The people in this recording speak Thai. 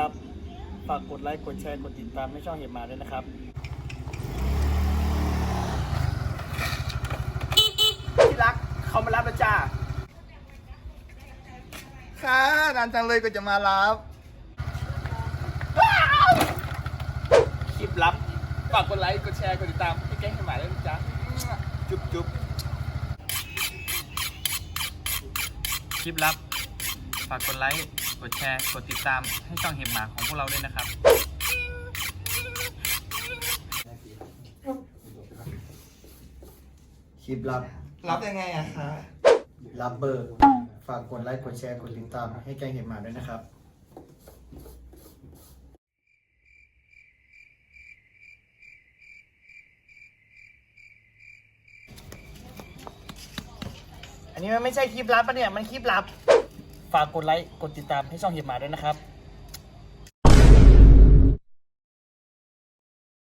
ลับ ฝากกดไลค์ กดแชร์ กดติดตามให้ช่องเห็บหมาด้วยนะครับ ที่รักเขามารับแล้วจ้า ค่ะนานจังเลยก็จะมารับ คลิปลับ ฝากกดไลค์ กดแชร์ กดติดตามให้แก๊งให้หมาด้วยนะจ๊ะจุ๊บจุ๊บคลิปลับฝากกดไลค์ กดแชร์ กดติดตามให้ช่องเห็บหมาของพวกเราด้วยนะครับ คลิปลับรับยังไงอะคะ ลับเบอร์ ฝากกดไลค์ กดแชร์ กดติดตาม ให้แกงเห็บหมาด้วยนะครับอันนี้มันไม่ใช่คลิปลับปะเนี่ย มันคลิปลับ ฝากกดไลค์ กดติดตามให้ช่องเห็บหมาด้วยนะครับ